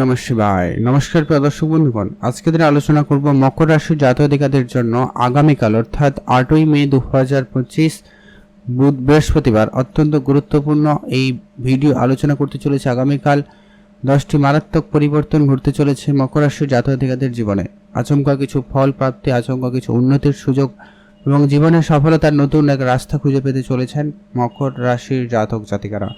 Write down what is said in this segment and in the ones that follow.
নম শিবায়। নমস্কার প্রিয় দর্শক বন্ধুগণ আজকে দিনে আলোচনা করব মকর রাশির জাতকাদের জন্য আগামীকাল, অর্থাৎ আটই মে দু হাজার পঁচিশ বুধ বৃহস্পতিবার। অত্যন্ত গুরুত্বপূর্ণ এই ভিডিও আলোচনা করতে চলেছে আগামীকাল। দশটি মারাত্মক পরিবর্তন ঘটতে চলেছে মকর রাশির জাতকাদের জীবনে। আচমকা কিছু ফল প্রাপ্তি, আচমকা কিছু উন্নতির সুযোগ এবং জীবনের সফলতার নতুন এক রাস্তা খুঁজে পেতে চলেছেন মকর রাশির জাতক জাতিকারা।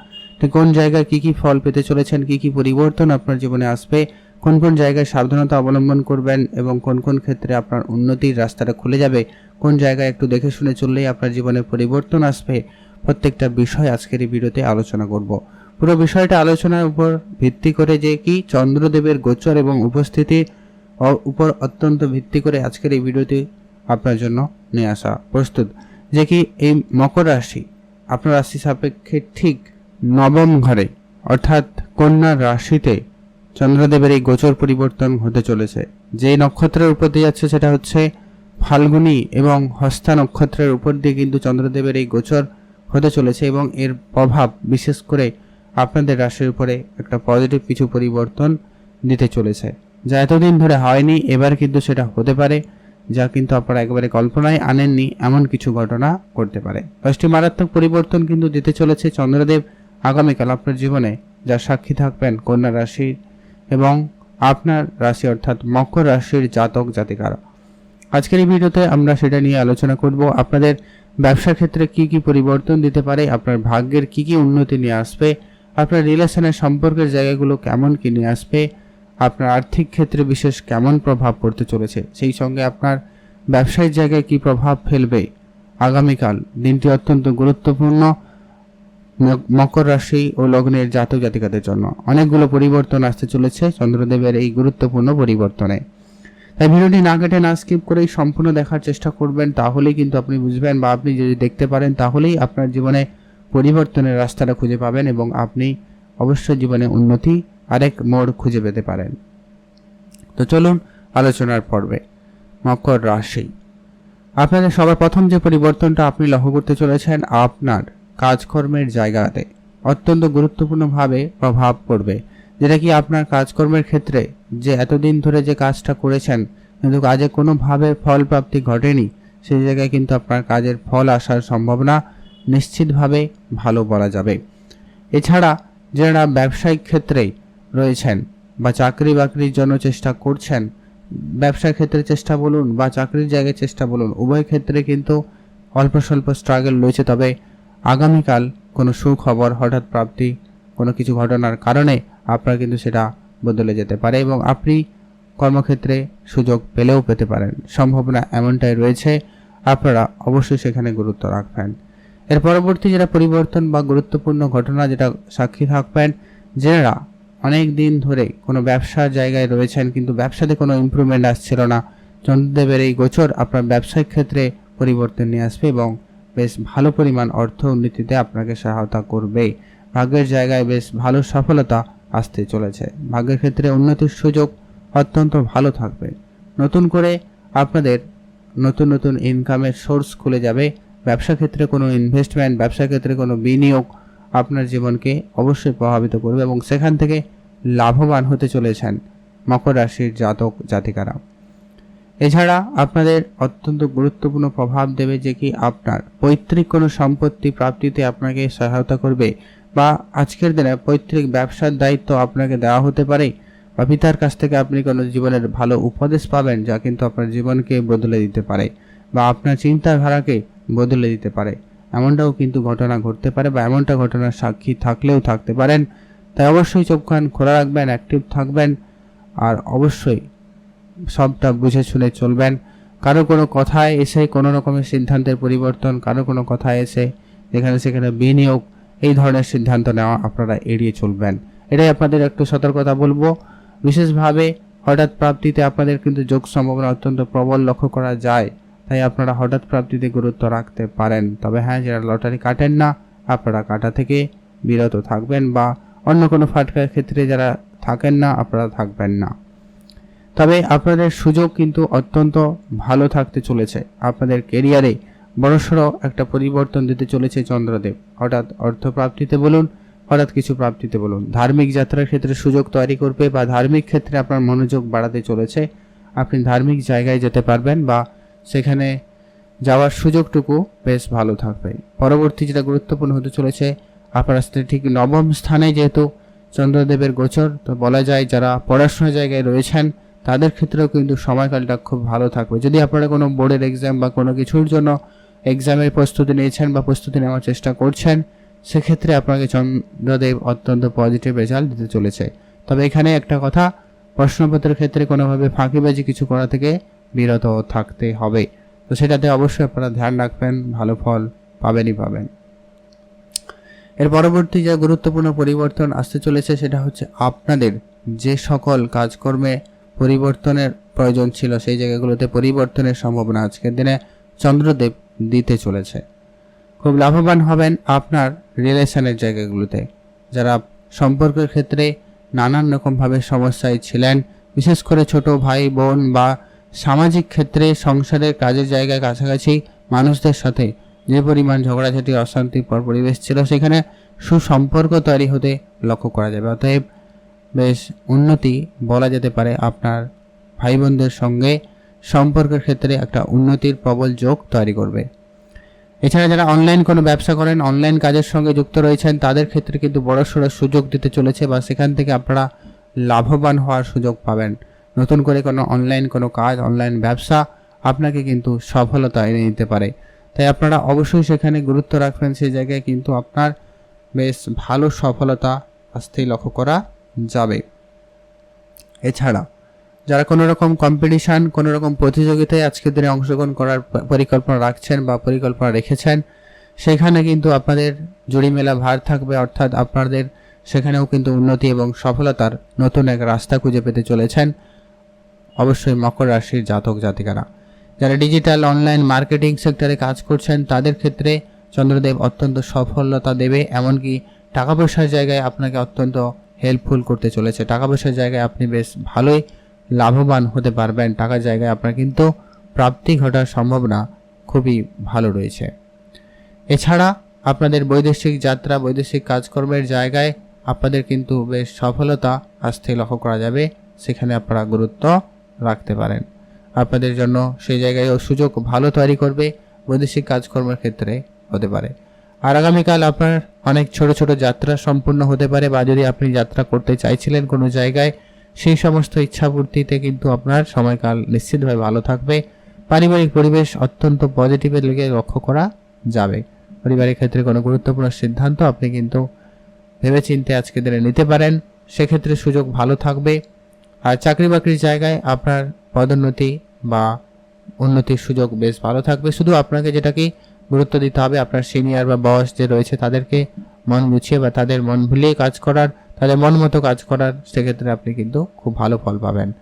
কোন জায়গায় কি কি ফল পেতে চলেছেন, কি কি পরিবর্তন আপনার জীবনে আসবে, কোন কোন জায়গায় সাবধানতা অবলম্বন করবেন এবং কোন কোন ক্ষেত্রে আপনার উন্নতির রাস্তাটা খুলে যাবে, কোন জায়গায় একটু দেখে শুনে চললেই আপনার জীবনে পরিবর্তন আসবে, প্রত্যেকটা বিষয় আজকের এই ভিডিওতে আলোচনা করব। পুরো বিষয়টা আলোচনার উপর ভিত্তি করে যে কি চন্দ্রদেবের গোচর এবং উপস্থিতি উপর অত্যন্ত ভিত্তি করে আজকের এই ভিডিওতে আপনার জন্য নিয়ে আসা প্রস্তুত। যে কি এই মকর রাশি আপনার রাশি সাপেক্ষে ঠিক নবম ঘরে, অর্থাৎ কন্যা রাশিতে চন্দ্রদেবের এই গোচর পরিবর্তন হতে চলেছে। যে নক্ষত্রের উপর দিয়ে যাচ্ছে সেটা হচ্ছে ফাল্গুনী এবং হস্তা নক্ষত্রের উপর দিয়ে কিন্তু চন্দ্রদেবের এই গোচর হতে চলেছে এবং এর প্রভাব, বিশেষ করে আপনাদের রাশির উপরে একটা পজিটিভ কিছু পরিবর্তন দিতে চলেছে। যা এতদিন ধরে হয়নি, এবার কিন্তু সেটা হতে পারে, যা কিন্তু আপনারা একেবারে কল্পনায় আনেননি, এমন কিছু ঘটনা করতে পারে। দশটি মারাত্মক পরিবর্তন কিন্তু দিতে চলেছে চন্দ্রদেব। আগামীকাল আপনার জীবনে যা সাক্ষী থাকবেন কন্যা রাশির এবং আপনার রাশি অর্থাৎ মকর রাশির জাতক জাতিকারা। আজকের এই ভিডিওতে আমরা সেটা নিয়ে আলোচনা করব, আপনাদের ব্যবসার ক্ষেত্রে কি কি পরিবর্তন দিতে পারে, আপনার ভাগ্যের কি কি উন্নতি নিয়ে আসবে, আপনার রিলেশনের সম্পর্কের জায়গাগুলো কেমন কি নিয়ে আসবে, আপনার আর্থিক ক্ষেত্রে বিশেষ কেমন প্রভাব পড়তে চলেছে, সেই সঙ্গে আপনার ব্যবসায়িক জায়গায় কি প্রভাব ফেলবে, আগামীকাল দিনটি অত্যন্ত গুরুত্বপূর্ণ। মকর রাশি ও লগ্নের জাতক জাতিকাদের জন্য অনেকগুলো পরিবর্তন আসতে চলেছে চন্দ্রদেবের এই গুরুত্বপূর্ণ পরিবর্তনে। তাই ভিডিওটি না কেটে না স্কিপ করেই সম্পূর্ণ দেখার চেষ্টা করবেন, তাহলেই কিন্তু আপনি বুঝবেন বা আপনি যদি দেখতে পারেন, তাহলেই আপনার জীবনে পরিবর্তনের রাস্তাটা খুঁজে পাবেন এবং আপনি অবশ্যই জীবনে উন্নতি আরেক মোড় খুঁজে পেতে পারেন। তো চলুন আলোচনার পর্বে। মকর রাশি। আপনাদের সবার প্রথম যে পরিবর্তনটা আপনি লক্ষ্য করতে চলেছেন, আপনার কাজকর্মের জায়গাতে অত্যন্ত গুরুত্বপূর্ণভাবে প্রভাব পড়বে। যেটা কি আপনার কাজকর্মের ক্ষেত্রে যে এতদিন ধরে যে কাজটা করেছেন, কিন্তু কাজে কোনোভাবে ফল প্রাপ্তি ঘটেনি, সেই জায়গায় কিন্তু আপনার কাজের ফল আসার সম্ভাবনা নিশ্চিতভাবে ভালো বলা যাবে। এছাড়া যারা ব্যবসায়িক ক্ষেত্রে রয়েছেন বা চাকরি বাকরির জন্য চেষ্টা করছেন, ব্যবসার ক্ষেত্রে চেষ্টা বলুন বা চাকরির জায়গায় চেষ্টা বলুন, উভয় ক্ষেত্রে কিন্তু অল্প স্বল্প স্ট্রাগল রয়েছে। তবে আগামীকাল কোনো সুখবর, হঠাৎ প্রাপ্তি, কোনো কিছু ঘটনার কারণে আপনার কিন্তু সেটা বদলে যেতে পারে এবং আপনি কর্মক্ষেত্রে সুযোগ পেলেও পেতে পারেন। সম্ভাবনা এমনটাই রয়েছে। আপনারা অবশ্যই সেখানে গুরুত্ব রাখবেন। এর পরবর্তী যেটা পরিবর্তন বা গুরুত্বপূর্ণ ঘটনা যেটা সাক্ষী থাকবেন, যারা অনেক দিন ধরে কোনো ব্যবসার জায়গায় রয়েছেন কিন্তু ব্যবসাতে কোনো ইমপ্রুভমেন্ট আসছিল না, চন্দ্রদেবের এই গোচর আপনার ব্যবসায়িক ক্ষেত্রে পরিবর্তন নিয়ে আসবে এবং বেশ ভালো পরিমাণ অর্থ উন্নতিতে আপনাকে সহায়তা করবে। ভাগ্যের জায়গায় বেশ ভালো সফলতা আসতে চলেছে। ভাগ্যের ক্ষেত্রে উন্নতির সুযোগ অত্যন্ত ভালো থাকবে। নতুন করে আপনাদের নতুন নতুন ইনকামের সোর্স খুলে যাবে। ব্যবসা ক্ষেত্রে কোনো ইনভেস্টমেন্ট ব্যবসা ক্ষেত্রে কোনো বিনিয়োগ আপনার জীবনকে অবশ্যই প্রভাবিত করবে এবং সেখান থেকে লাভবান হতে চলেছেন মকর রাশির জাতক জাতিকারা। এছাড়া আপনাদের অত্যন্ত গুরুত্বপূর্ণ প্রভাব দেবে যে কি আপনার পৈতৃক কোনো সম্পত্তি প্রাপ্তিতে আপনাকে সহায়তা করবে বা আজকের দিনে পৈতৃক ব্যবসার দায়িত্ব আপনাকে দেওয়া হতে পারে বা পিতার কাছ থেকে আপনি কোনো জীবনের ভালো উপদেশ পাবেন যা কিন্তু আপনার জীবনকে বদলে দিতে পারে বা আপনার চিন্তাধারাকে বদলে দিতে পারে। এমনটাও কিন্তু ঘটনা ঘটতে পারে বা এমনটা ঘটনার সাক্ষী থাকলেও থাকতে পারেন। তাই অবশ্যই চোখ কান খোলা রাখবেন অ্যাক্টিভ থাকবেন। আর অবশ্যই সবটা বুঝে শুনে চলবেন। কারও কোনো কথায় এসে কোনো রকমের সিদ্ধান্তের পরিবর্তন, কারও কোনো কথায় এসে যেখানে সেখানে বিনিয়োগ, এই ধরনের সিদ্ধান্ত নেওয়া আপনারা এড়িয়ে চলবেন। এটাই আপনাদের একটু সতর্কতা বলব। বিশেষভাবে হঠাৎ প্রাপ্তিতে আপনাদের কিন্তু যোগ সম্ভাবনা অত্যন্ত প্রবল লক্ষ্য করা যায়। তাই আপনারা হঠাৎ প্রাপ্তিতে গুরুত্ব রাখতে পারেন। তবে হ্যাঁ যারা লটারি কাটেন না, আপনারা কাটা থেকে বিরত থাকবেন বা অন্য কোনো ফাটকার ক্ষেত্রে যারা থাকেন না, আপনারা থাকবেন না। তবে আপনাদের সুযোগ কিন্তু অত্যন্ত ভালো থাকতে চলেছে। আপনাদের কেরিয়ারে বড়সড় একটা পরিবর্তন দিতে চলেছে চন্দ্রদেব। হঠাৎ অর্থপ্রাপ্তিতে বলুন, হঠাৎ কিছু প্রাপ্তিতে বলুন। ধার্মিক যাত্রার ক্ষেত্রে সুযোগ তৈরি করবে বা ধার্মিক ক্ষেত্রে আপনার মনোযোগ বাড়াতে চলেছে, আপনি ধার্মিক জায়গায় যেতে পারবেন বা সেখানে যাওয়ার সুযোগটুকু বেশ ভালো থাকবে। পরবর্তী যেটা গুরুত্বপূর্ণ হতে চলেছে, আপনার ঠিক নবম স্থানে যেহেতু চন্দ্রদেবের গোচর, তো বলা যায় যারা পড়াশোনার জায়গায় রয়েছেন তাদের ক্ষেত্রেও কিন্তু সময়কালটা খুব ভালো থাকবে। যদি আপনারা কোনো বোর্ডের এক্সাম বা কোনো কিছুর জন্য এক্সামের প্রস্তুতি নিয়েছেন বা প্রস্তুতি নেওয়ার চেষ্টা করছেন, সেক্ষেত্রে আপনাকে চন্দ্রদেব অত্যন্ত পজিটিভ রেজাল্ট দিতে চলেছে। তবে এখানে একটা কথা, প্রশ্নপত্রের ক্ষেত্রে কোনোভাবে ফাঁকিবাজি কিছু করা থেকে বিরত থাকতে হবে। তো সেটাতে অবশ্যই আপনারা ধ্যান রাখবেন, ভালো ফল পাবেনই পাবেন। এর পরবর্তী যে গুরুত্বপূর্ণ পরিবর্তন আসতে চলেছে সেটা হচ্ছে আপনাদের যে সকল কাজকর্মে পরিবর্তনের প্রয়োজন ছিল, সেই জায়গাগুলোতে পরিবর্তনের সম্ভাবনা আজকের দিনে চন্দ্রদেব দিতে চলেছে। খুব লাভবান হবেন আপনার রিলেশনের জায়গাগুলোতে। যারা সম্পর্কের ক্ষেত্রে নানান রকমভাবে সমস্যায় ছিলেন, বিশেষ করে ছোট ভাই, বোন বা সামাজিক ক্ষেত্রে সংসারের কাজের জায়গায় কাছাকাছি মানুষদের সাথে যে পরিমাণ ঝগড়াঝাটি অশান্তিকর পরিবেশ ছিল, সেখানে সুসম্পর্ক তৈরি হতে লক্ষ্য করা যাবে। অতএব বেশ উন্নতি বলা যেতে পারে আপনার ভাই বোনদের সঙ্গে সম্পর্কের ক্ষেত্রে একটা উন্নতির প্রবল যোগ তৈরি করবে। এছাড়া যারা অনলাইন কোনো ব্যবসা করেন অনলাইন কাজের সঙ্গে যুক্ত রয়েছেন, তাদের ক্ষেত্রে কিন্তু বড় সড়ো সুযোগ দিতে চলেছে বা সেখান থেকে আপনারা লাভবান হওয়ার সুযোগ পাবেন। নতুন করে কোনো অনলাইন কোনো কাজ অনলাইন ব্যবসা আপনাকে কিন্তু সফলতা এনে দিতে পারে। তাই আপনারা অবশ্যই সেখানে গুরুত্ব রাখবেন, সেই জায়গায় কিন্তু আপনার বেশ ভালো সফলতা আসতেই লক্ষ্য করা যাবে। এছাড়া, যারা কোনো রকম কম্পিটিশান কোনো রকম প্রতিযোগিতায় আজকের দিনে অংশগ্রহণ করার পরিকল্পনা রাখছেন বা পরিকল্পনা রেখেছেন, সেখানে কিন্তু আপনাদের জুড়ি মেলা ভার থাকবে, অর্থাৎ আপনাদের সেখানেও কিন্তু উন্নতি এবং সফলতার নতুন এক রাস্তা খুঁজে পেতে চলেছেন অবশ্যই মকর রাশির জাতক জাতিকারা। যারা ডিজিটাল অনলাইন মার্কেটিং সেক্টরে কাজ করছেন, তাদের ক্ষেত্রে চন্দ্রদেব অত্যন্ত সফলতা দেবে, এমনকি টাকা পয়সার জায়গায় আপনাকে অত্যন্ত হেল্পফুল করতে চলেছে। টাকা পয়সার জায়গায় আপনি বেশ ভালোই লাভবান হতে পারবেন। টাকার জায়গায় আপনার কিন্তু প্রাপ্তি ঘটার সম্ভাবনা খুবই ভালো রয়েছে। এছাড়া আপনাদের বৈদেশিক যাত্রা, বৈদেশিক কাজকর্মের জায়গায় আপনাদের কিন্তু বেশ সফলতা আসতে লক্ষ্য করা যাবে। সেখানে আপনারা গুরুত্ব রাখতে পারেন। আপনাদের জন্য সেই জায়গায় সুযোগ ভালো তৈরি করবে। বৈদেশিক কাজকর্মের ক্ষেত্রে হতে পারে। আর আগামীকাল আপনার অনেক ছোট ছোট যাত্রা সম্পূর্ণ হতে পারে বা যদি আপনি যাত্রা করতে চাইছিলেন কোনো জায়গায়, সেই সমস্ত ইচ্ছাপূর্তিতে কিন্তু আপনার সময়কাল নিশ্চিতভাবে ভালো থাকবে। পারিবারিক পরিবেশ অত্যন্ত পজিটিভের দিকে লক্ষ্য করা যাবে। পরিবারের ক্ষেত্রে কোনো গুরুত্বপূর্ণ সিদ্ধান্ত আপনি কিন্তু ভেবেচিন্তে আজকে দিনে নিতে পারেন। সেক্ষেত্রে সুযোগ ভালো থাকবে। আর চাকরি বাকরির জায়গায় আপনার পদোন্নতি বা উন্নতির সুযোগ বেশ ভালো থাকবে। শুধু আপনাকে যেটাকে গুরুত্ব দিতে হবে। আপনার সিনিয়র বা বস যে রয়েছে তাদেরকে মন গুছিয়ে বা তাদের মন ভুলিয়ে কাজ করার, তাদের মন মতো কাজ করার সেক্ষেত্রে আপনি কিন্তু খুব ভালো ফল পাবেন।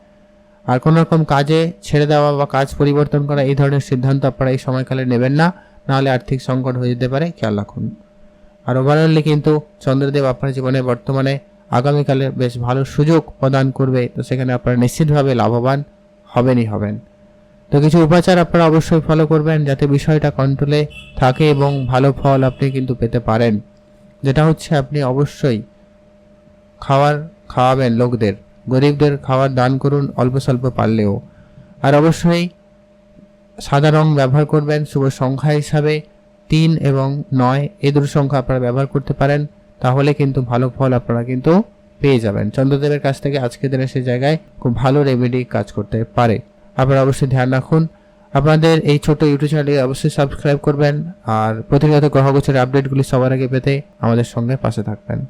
আর কোনো রকম কাজে ছেড়ে দেওয়া বা কাজ পরিবর্তন করা, এই ধরনের সিদ্ধান্ত আপনারা এই সময়কালে নেবেন না। নাহলে আর্থিক সংকট হয়ে যেতে পারে, খেয়াল রাখুন। আর ওভারঅলি কিন্তু চন্দ্রদেব আপনার জীবনে বর্তমানে আগামীকালে বেশ ভালো সুযোগ প্রদান করবে। তো সেখানে আপনারা নিশ্চিতভাবে লাভবান হবেনই হবেন। তো কিছু উপাচার আপনারা অবশ্যই ফলো করবেন যাতে বিষয়টা কন্ট্রোলে থাকে এবং ভালো ফল আপনি কিন্তু পেতে পারেন। যেটা হচ্ছে আপনি অবশ্যই খাবার খাওয়াবেন লোকদের। গরিবদের খাবার দান করুন অল্প স্বল্প পারলেও। আর অবশ্যই সাদা রং ব্যবহার করবেন শুভ সংখ্যা হিসাবে তিন এবং নয় এই দুটো সংখ্যা আপনারা ব্যবহার করতে পারেন, তাহলে কিন্তু ভালো ফল আপনারা কিন্তু পেয়ে যাবেন। চন্দ্রদেবের কাছ থেকে আজকের দিনে সেই জায়গায় খুব ভালো রেমেডি কাজ করতে পারে। আপনারা অবশ্যই ধ্যান রাখুন। আপনাদের এই ছোট ইউটিউব চ্যানেলে অবশ্যই সাবস্ক্রাইব করবেন। আর প্রতিনিয়ত গ্রহগোচরের আপডেটগুলি সবার আগে পেতে আমাদের সঙ্গে পাশে থাকবেন।